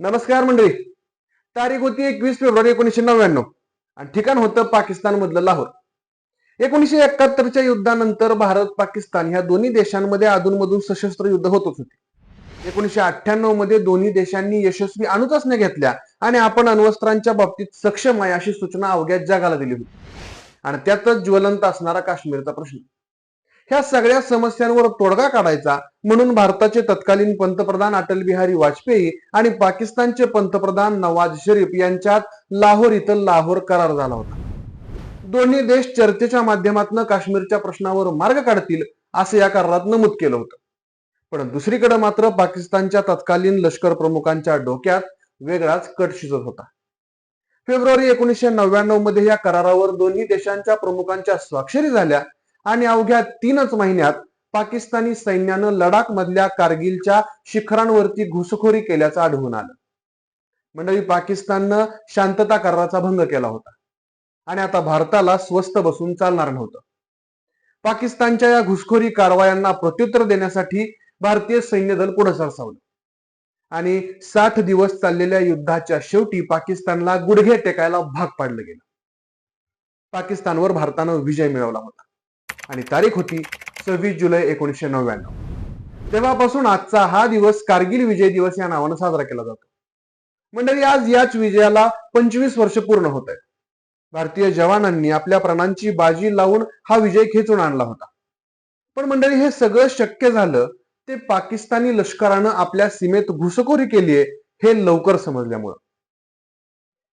नमस्कार मंडळी. तारीख होती एकवीस फेब्रुवारी एकोणीशे नव्याण्णव. आणि ठिकाण होतं पाकिस्तान मधलं लाहोर. एकोणीशे एकाहत्तरच्या युद्धानंतर भारत पाकिस्तान ह्या दोन्ही देशांमध्ये अधूनमधून सशस्त्र युद्ध होतच होते. एकोणीशे अठ्ठ्याण्णवमध्ये दोन्ही देशांनी यशस्वी अणुचाचण्या घेतल्या आणि आपण अण्वस्त्रांच्या बाबतीत सक्षम आहे अशी सूचना अवघ्या जगाला दिली होती. आणि त्यातच ज्वलंत असणारा काश्मीरचा प्रश्न. ह्या सगळ्या समस्यांवर तोडगा काढायचा. म्हणून भारताचे तत्कालीन पंतप्रधान अटल बिहारी वाजपेयी आणि पाकिस्तानचे पंतप्रधान नवाज शरीफ यांच्यात लाहोर इथं लाहोर करार झाला होता. दोन्ही देश चर्चेच्या माध्यमातून काश्मीरच्या प्रश्नावर मार्ग काढतील असं या करारात नमूद केलं होतं. पण दुसरीकडे मात्र पाकिस्तानच्या तत्कालीन लष्कर प्रमुखांच्या डोक्यात वेगळाच कट शिजत होता. फेब्रुवारी एकोणीसशे नव्याण्णवमध्ये या करारावर दोन्ही देशांच्या प्रमुखांच्या स्वाक्षरी झाल्या. आणि अवघ्या तीनच महिन्यात पाकिस्तानी सैन्यानं लडाख मधल्या कारगिलच्या शिखरांवरती घुसखोरी केल्याचं आढळून आलं. मंडळी पाकिस्ताननं शांतता कराराचा भंग केला होता. आणि आता भारताला स्वस्त बसून चालणार नव्हतं. पाकिस्तानच्या या घुसखोरी कारवायांना प्रत्युत्तर देण्यासाठी भारतीय सैन्य दल पुढे सरसावलं. आणि साठ दिवस चाललेल्या युद्धाच्या शेवटी पाकिस्तानला गुडघे टेकायला भाग पाडलं गेलं. पाकिस्तानवर भारतानं विजय मिळवला होता. आणि तारीख होती सव्वीस जुलै एकोणीसशे नव्याण्णव. तेव्हापासून आजचा हा दिवस कारगिल विजय दिवस या नावानं साजरा केला जातो. मंडळी आज याच विजयाला पंचवीस वर्ष पूर्ण होत आहेत. भारतीय जवानांनी आपल्या प्राणांची बाजी लावून हा विजय खेचून आणला होता. पण मंडळी हे सगळं शक्य झालं ते पाकिस्तानी लष्करानं आपल्या सीमेत घुसखोरी केली आहे हे लवकर समजल्यामुळं.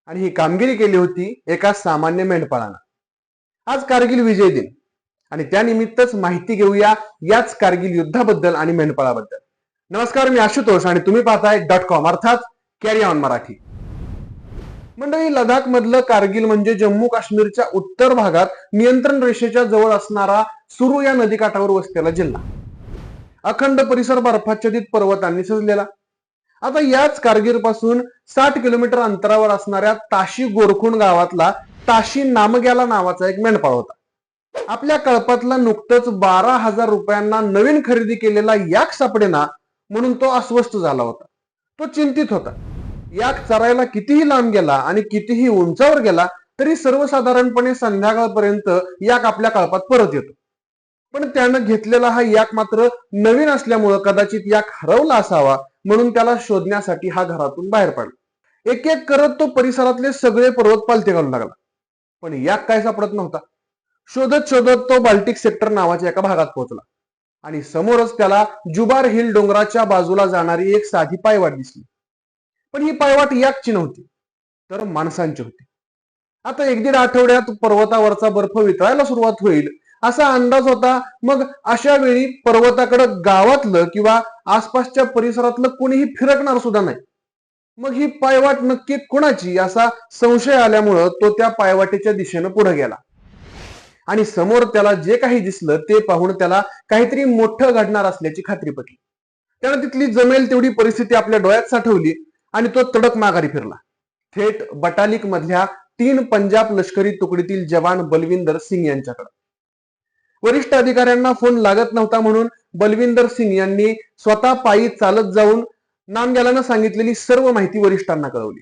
आणि ही कामगिरी केली होती एका सामान्य मेंढपाळानं. आज कारगिल विजय दिन. आणि त्यानिमित्तच माहिती घेऊया याच कारगिल युद्धाबद्दल आणि मेंढपाळाबद्दल. नमस्कार मी आशुतोष आणि तुम्ही पाहताय डॉट कॉम अर्थात कॅरी ऑन मराठी. मंडळी लडाख मधलं कारगिल म्हणजे जम्मू काश्मीरच्या उत्तर भागात नियंत्रण रेषेच्या जवळ असणारा सुरू या नदीकाठावर वसलेला जिल्हा. अखंड परिसर बर्फाच्छादित पर्वतांनी सजलेला. आता याच कारगिलपासून साठ किलोमीटर अंतरावर असणाऱ्या ताशी गोरखुंड गावातला ताशी नामग्याला नावाचा एक मेंढपाळ होता. आपल्या कळपातला नुकतंच बारा हजार रुपयांना नवीन खरेदी केलेला याक सापडेना म्हणून तो अस्वस्थ झाला होता. तो चिंतित होता. याक चरायला कितीही लांब गेला आणि कितीही उंचावर गेला तरी सर्वसाधारणपणे संध्याकाळपर्यंत याक आपल्या कळपात परत येतो. पण त्यानं घेतलेला हा याक मात्र नवीन असल्यामुळं कदाचित याक हरवला असावा म्हणून त्याला शोधण्यासाठी हा घरातून बाहेर पडला. एक एक करत तो परिसरातले सगळे पर्वत पालथे घालू लागला. पण याक काय सापडत नव्हता शोधत शोधत तो बाल्टिक सेक्टर नावाच्या एका भागात पोहोचला. आणि समोरच त्याला जुबार हिल डोंगराच्या बाजूला जाणारी एक साधी पायवाट दिसली. पण ही पायवाट याकची नव्हती तर माणसांची होती. आता एक दीड आठवड्यात पर्वतावरचा बर्फ वितळायला सुरुवात होईल असा अंदाज होता. मग अशा वेळी पर्वताकडे गावातलं किंवा आसपासच्या परिसरातलं कोणीही फिरकणार सुद्धा नाही. मग ही पायवाट नक्की कुणाची असा संशय आल्यामुळं तो त्या पायवाटेच्या दिशेनं पुढे गेला. आणि समोर त्याला जे काही दिसलं ते पाहून त्याला काहीतरी मोठं घडणार असल्याची खात्री पटली. त्यानं तिथली जमेल तेवढी परिस्थिती आपल्या डोळ्यात साठवली आणि तो तडक माघारी फिरला. थेट बटालिक मधल्या तीन पंजाब लष्करी तुकडीतील जवान बलविंदर सिंग यांच्याकडे. वरिष्ठ अधिकाऱ्यांना फोन लागत नव्हता म्हणून बलविंदर सिंग यांनी स्वतः पायी चालत जाऊन नामग्यालानं सांगितलेली सर्व माहिती वरिष्ठांना कळवली.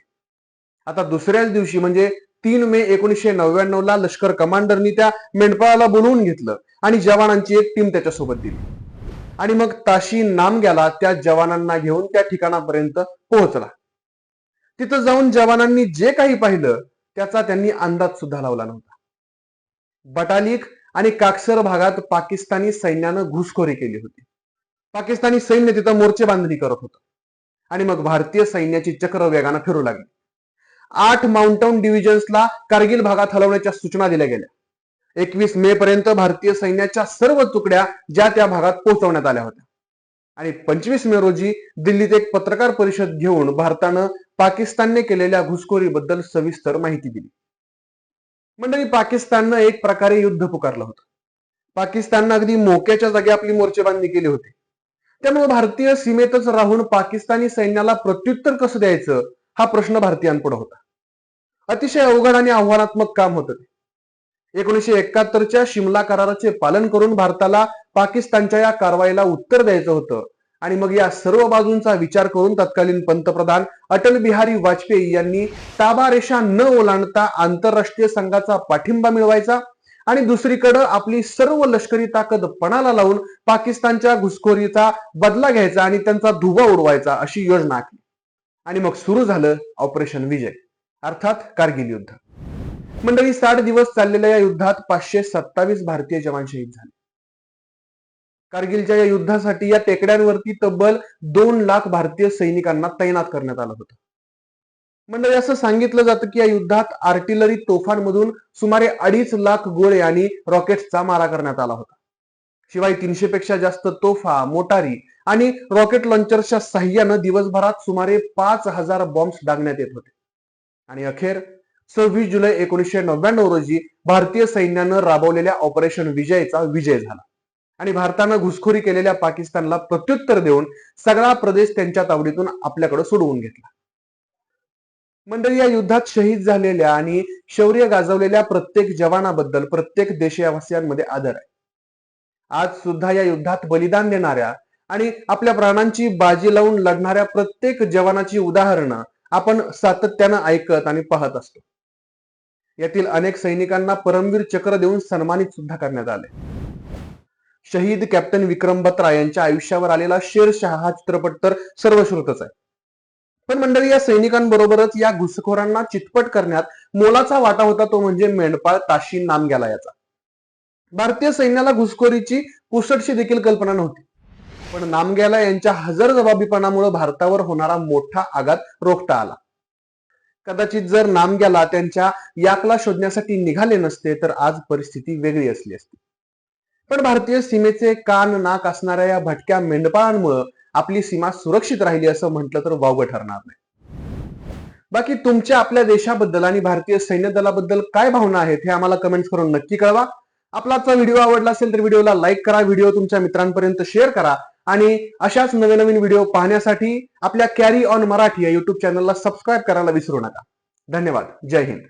आता दुसऱ्याच दिवशी म्हणजे तीन मे एकोणीसशे नव्याण्णव ला लष्कर कमांडरनी त्या मेंढपाळाला बोलवून घेतलं आणि जवानांची एक टीम त्याच्यासोबत दिली. आणि मग ताशी नामग्याला त्या जवानांना घेऊन त्या ठिकाणापर्यंत पोहोचला. तिथं जाऊन जवानांनी जे काही पाहिलं त्याचा त्यांनी अंदाज सुद्धा लावला नव्हता. बटालिक आणि काक्सर भागात पाकिस्तानी सैन्यानं घुसखोरी केली होती. पाकिस्तानी सैन्य तिथं मोर्चे बांधणी करत होतं. आणि मग भारतीय सैन्याची चक्र वेगानं फिरू लागली. आठ माउंटन डिव्हिजन्सला कारगिल भागात हलवण्याच्या सूचना दिल्या गेल्या. एकवीस मे पर्यंत भारतीय सैन्याच्या सर्व तुकड्या ज्या त्या भागात पोहोचवण्यात आल्या होत्या. आणि पंचवीस मे रोजी दिल्लीत एक पत्रकार परिषद घेऊन भारतानं पाकिस्तानने केलेल्या घुसखोरीबद्दल सविस्तर माहिती दिली. मंडळी पाकिस्ताननं एक प्रकारे युद्ध पुकारलं होतं. पाकिस्ताननं अगदी मोक्याच्या जागी आपली मोर्चेबांधणी केली होती. त्यामुळे भारतीय सीमेतच राहून पाकिस्तानी सैन्याला प्रत्युत्तर कसं द्यायचं हा प्रश्न भारतीयांपुढे होता. अतिशय अवघड आणि आव्हानात्मक काम होतं ते. एकोणीसशे एकाहत्तरच्या शिमला कराराचे पालन करून भारताला पाकिस्तानच्या या कारवाईला उत्तर द्यायचं होतं. आणि मग या सर्व बाजूंचा विचार करून तत्कालीन पंतप्रधान अटल बिहारी वाजपेयी यांनी ताबा रेषा न ओलांडता आंतरराष्ट्रीय संघाचा पाठिंबा मिळवायचा आणि दुसरीकडे आपली सर्व लष्करी ताकद पणाला लावून पाकिस्तानच्या घुसखोरीचा बदला घ्यायचा आणि त्यांचा धुवा उडवायचा अशी योजना आखली. आणि मग सुरू झालं ऑपरेशन विजय. अर्थात कारगिल युद्ध. मंडळी साठ दिवस चाललेल्या या युद्धात पाचशे सत्तावीस भारतीय जवान शहीद झाले. कारगिलच्या या युद्धासाठी या टेकड्यांवरती तब्बल दोन लाख भारतीय सैनिकांना तैनात करण्यात आलं होतं. मंडळी असं सांगितलं जातं की या युद्धात आर्टिलरी तोफांमधून सुमारे अडीच लाख गोळे आणि रॉकेट्सचा मारा करण्यात आला होता. शिवाय तीनशे पेक्षा जास्त तोफा मोटारी आणि रॉकेट लॉन्चरच्या साह्यानं दिवसभरात सुमारे पाच हजार बॉम्ब्स डागण्यात येत होते. आणि अखेर सव्वीस जुलै एकोणीसशे नव्याण्णव रोजी भारतीय सैन्यानं राबवलेल्या ऑपरेशन विजयचा विजय झाला. आणि भारतानं घुसखोरी केलेल्या पाकिस्तानला प्रत्युत्तर देऊन सगळा प्रदेश त्यांच्या तावडीतून आपल्याकडे सोडवून घेतला. मंडळी या युद्धात शहीद झालेल्या आणि शौर्य गाजवलेल्या प्रत्येक जवानाबद्दल प्रत्येक देशवासियांमध्ये आदर आहे. आज सुद्धा या युद्धात बलिदान देणाऱ्या आणि आपल्या प्राणांची बाजी लावून लढणाऱ्या प्रत्येक जवानाची उदाहरणं आपण सातत्यानं ऐकत आणि पाहत असतो. यातील अनेक सैनिकांना परमवीर चक्र देऊन सन्मानित सुद्धा करण्यात आले. शहीद कॅप्टन विक्रम बत्रा यांच्या आयुष्यावर आलेला शेरशाह हा चित्रपट तर सर्वश्रुतच आहे. पण मंडळी या सैनिकांबरोबरच या घुसखोरांना चितपट करण्यात मोलाचा वाटा होता तो म्हणजे मेंढपाळ ताशी नाम गेला याचा. भारतीय सैन्याला घुसखोरीची पुसटशी देखील कल्पना नव्हती. पण नामग्याला यांच्या हजर जबाबीपणामुळे भारतावर होणारा मोठा आघात रोखता आला. कदाचित जर नामग्याला त्यांच्या याकला शोधण्यासाठी निघाले नसते तर आज परिस्थिती वेगळी असली असती. पण भारतीय सीमेचे कान नाक असणाऱ्या या भटक्या मेंढपाळांमुळे आपली सीमा सुरक्षित राहिली असं म्हटलं तर वावगं ठरणार नाही. बाकी तुमच्या आपल्या देशाबद्दल आणि भारतीय सैन्य दलाबद्दल काय भावना आहेत हे आम्हाला कमेंट्स करून नक्की कळवा. आपला आजचा व्हिडिओ आवडला असेल तर व्हिडिओला लाईक करा व्हिडिओ तुमच्या मित्रांपर्यंत शेअर करा. आणि अशाच नवीन नवीन व्हिडिओ पाहण्यासाठी आपल्या कॅरी ऑन मराठी या युट्यूब चॅनलला सबस्क्राईब करायला विसरू नका. धन्यवाद. जय हिंद.